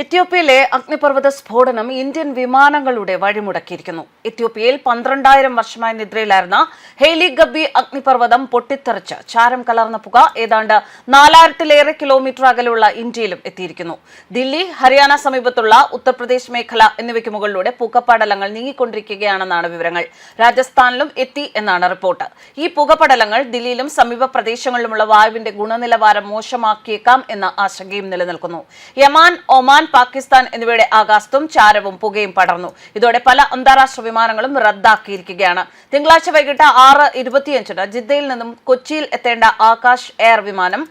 എത്യോപ്യയിലെ അഗ്നിപർവത സ്ഫോടനം ഇന്ത്യൻ വിമാനങ്ങളുടെ വഴിമുടക്കിയിരിക്കുന്നു. എത്യോപ്യയിൽ പന്ത്രണ്ടായിരം വർഷമായി നിദ്രയിലായിരുന്ന ഹെയ്ലി ഗബ്ബി അഗ്നിപർവതം പൊട്ടിത്തെറിച്ച് ചാരം കലർന്ന പുക ഏതാണ്ട് നാലായിരത്തിലേറെ കിലോമീറ്റർ അകലെയുള്ള ഇന്ത്യയിലും എത്തിയിരിക്കുന്നു. ദില്ലി ഹരിയാന സമീപത്തുള്ള ഉത്തർപ്രദേശ് മേഖല എന്നിവയ്ക്ക് മുകളിലൂടെ പുകപടലങ്ങൾ നീങ്ങിക്കൊണ്ടിരിക്കുകയാണെന്നാണ് വിവരങ്ങൾ. രാജസ്ഥാനിലും എത്തി എന്നാണ് റിപ്പോർട്ട്. ഈ പുകപടലങ്ങൾ ദില്ലിയിലും സമീപ പ്രദേശങ്ങളിലുമുള്ള വായുവിന്റെ ഗുണനിലവാരം മോശമാക്കിയേക്കാം എന്ന ആശങ്കയും നിലനിൽക്കുന്നു. യമാൻ ഒമാൻ പാകിസ്ഥാൻ എന്നിവയുടെ ആകാശത്തും ചാരവും പുകയും പടർന്നു. ഇതോടെ പല അന്താരാഷ്ട്ര വിമാനങ്ങളും റദ്ദാക്കിയിരിക്കുകയാണ്. തിങ്കളാഴ്ച വൈകിട്ട് ആറ് ഇരുപത്തിയഞ്ചിന് ജിദ്ദയിൽ നിന്നും കൊച്ചിയിൽ എത്തേണ്ട ആകാശ് എയർ വിമാനം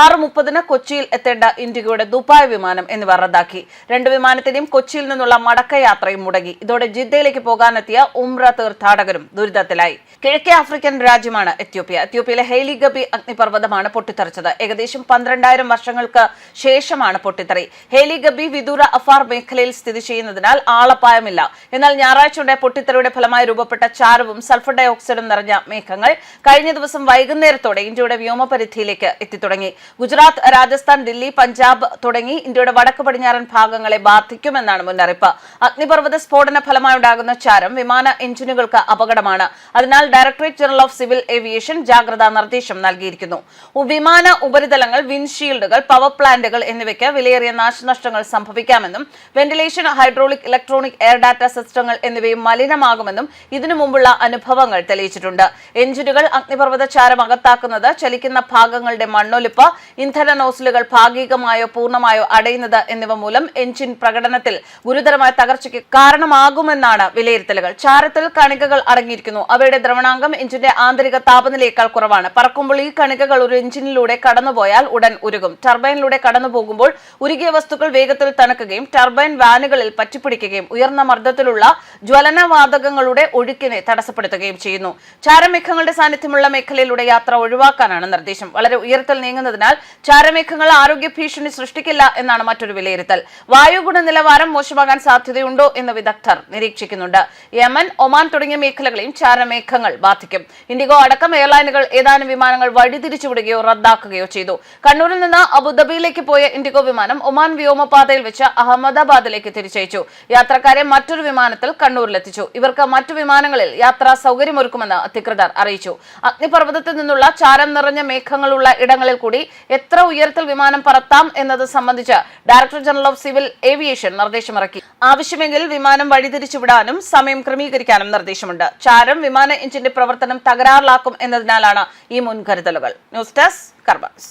ആറ് മുപ്പതിന് കൊച്ചിയിൽ എത്തേണ്ട ഇന്ത്യയുടെ ദുബായ് വിമാനം എന്നിവ റദ്ദാക്കി. രണ്ട് വിമാനത്തിന്റെയും കൊച്ചിയിൽ നിന്നുള്ള മടക്കയാത്രയും മുടങ്ങി. ഇതോടെ ജിദ്ദയിലേക്ക് പോകാനെത്തിയ ഉംറ തീർത്ഥാടകരും ദുരിതത്തിലായി. കിഴക്കേ ആഫ്രിക്കൻ രാജ്യമാണ് എത്യോപ്യ. എത്യോപ്യയിലെ ഹെയ്ലി ഗബി അഗ്നിപർവതമാണ് പൊട്ടിത്തെറിച്ചത്. ഏകദേശം പന്ത്രണ്ടായിരം വർഷങ്ങൾക്ക് ശേഷമാണ് പൊട്ടിത്തെറി. ഹെയ്ലി ഗബി വിദൂര അഫാർ മേഖലയിൽ സ്ഥിതി ചെയ്യുന്നതിനാൽ ആളപായമില്ല. എന്നാൽ ഞായറാഴ്ച ഉണ്ടായ പൊട്ടിത്തെറിയുടെ ഫലമായി രൂപപ്പെട്ട ചാരവും സൾഫർ ഡയോക്സൈഡും നിറഞ്ഞ മേഘങ്ങൾ കഴിഞ്ഞ ദിവസം വൈകുന്നേരത്തോടെ ഇന്ത്യയുടെ വ്യോമപരിധിയിലേക്ക് എത്തിത്തുടങ്ങി. ഗുജറാത്ത് രാജസ്ഥാൻ ദില്ലി പഞ്ചാബ് തുടങ്ങി ഇന്ത്യയുടെ വടക്ക് പടിഞ്ഞാറൻ ഭാഗങ്ങളെ ബാധിക്കുമെന്നാണ് മുന്നറിയിപ്പ്. അഗ്നിപർവത സ്ഫോടന ഫലമായുണ്ടാകുന്ന ചാരം വിമാന എഞ്ചിനുകൾക്ക് അപകടമാണ്. അതിനാൽ directorate general of civil aviation ജാഗ്രതാ നിർദ്ദേശം നൽകിയിരിക്കുന്നു. വിമാന ഉപരിതലങ്ങൾ വിൻഷീൽഡുകൾ പവർ പ്ലാന്റുകൾ എന്നിവയ്ക്ക് വിലയേറിയ നാശനഷ്ടങ്ങൾ സംഭവിക്കാമെന്നും ventilation hydraulic electronic air data സിസ്റ്റങ്ങൾ എന്നിവയും മലിനമാകുമെന്നും ഇതിനു മുമ്പുള്ള അനുഭവങ്ങൾ തെളിയിച്ചിട്ടുണ്ട്. എഞ്ചിനുകൾ അഗ്നിപർവത ചാരം അകത്താക്കുന്നത് ചലിക്കുന്ന ഭാഗങ്ങളുടെ മണ്ണൊലിപ്പ് ഇന്ധന നോസിലുകൾ ഭാഗികമായോ പൂർണമായോ അടയുന്നത് എന്നിവ മൂലം എഞ്ചിൻ പ്രകടനത്തിൽ ഗുരുതരമായ തകർച്ചയ്ക്ക് കാരണമാകുമെന്നാണ് വിലയിരുത്തലുകൾ. ചാരത്തിൽ കണികകൾ അടങ്ങിയിരിക്കുന്നു. അവയുടെ ദ്രവണാംഗം എഞ്ചിന്റെ ആന്തരിക താപനിലയേക്കാൾ കുറവാണ്. പറക്കുമ്പോൾ ഈ കണികകൾ ഒരു എഞ്ചിനിലൂടെ കടന്നുപോയാൽ ഉടൻ ഉരുകും. ടർബൈനിലൂടെ കടന്നുപോകുമ്പോൾ ഉരുകിയ വസ്തുക്കൾ വേഗത്തിൽ തണുക്കുകയും ടർബൈൻ വാനുകളിൽ പറ്റിപ്പിടിക്കുകയും ഉയർന്ന മർദ്ദത്തിലുള്ള ജ്വലനവാതകങ്ങളുടെ ഒഴുക്കിനെ തടസ്സപ്പെടുത്തുകയും ചെയ്യുന്നു. ചാരമേഘങ്ങളുടെ സാന്നിധ്യമുള്ള മേഖലയിലൂടെ യാത്ര ഒഴിവാക്കാനാണ് നിർദ്ദേശം. വളരെ ഉയരത്തിൽ നീങ്ങുന്നതിനാൽ ചാരമേഘങ്ങൾ ആരോഗ്യ ഭീഷണി സൃഷ്ടിക്കില്ല എന്നാണ് മറ്റൊരു വിലയിരുത്തൽ. വായു ഗുണനിലവാരം മോശമാകാൻ സാധ്യതയുണ്ടോ എന്ന് വിദഗ്ധർ നിരീക്ഷിക്കുന്നുണ്ട്. യമൻ ഒമാൻ തുടങ്ങിയ മേഖലകളെയും ചാരമേഘങ്ങൾ ബാധിക്കും. ഇൻഡിഗോ അടക്കം എയർലൈനുകൾ ഏതാനും വിമാനങ്ങൾ വഴിതിരിച്ചുവിടുകയോ റദ്ദാക്കുകയോ ചെയ്തു. കണ്ണൂരിൽ നിന്ന് അബുദാബിയിലേക്ക് പോയ ഇൻഡിഗോ വിമാനം ഒമാൻ വ്യോമപാതയിൽ വെച്ച് അഹമ്മദാബാദിലേക്ക് തിരിച്ചയച്ചു. യാത്രക്കാരെ മറ്റൊരു വിമാനത്തിൽ കണ്ണൂരിലെത്തിച്ചു. ഇവർക്ക് മറ്റു വിമാനങ്ങളിൽ യാത്രാ സൗകര്യമൊരുക്കുമെന്ന് അധികൃതർ അറിയിച്ചു. അഗ്നിപർവതത്തിൽ നിന്നുള്ള ചാരം നിറഞ്ഞ മേഘങ്ങളുള്ള ഇടങ്ങളിൽ കൂടി എത്ര ഉയരത്തിൽ വിമാനം പറത്താം എന്നത് സംബന്ധിച്ച് director general of civil aviation നിർദ്ദേശമിറക്കി. ആവശ്യമെങ്കിൽ വിമാനം വഴിതിരിച്ചുവിടാനും സമയം ക്രമീകരിക്കാനും നിർദ്ദേശമുണ്ട്. ചാരം വിമാന എഞ്ചിന്റെ പ്രവർത്തനം തകരാറിലാക്കും എന്നതിനാലാണ് ഈ മുൻകരുതലുകൾ. News desk കർബാസ്.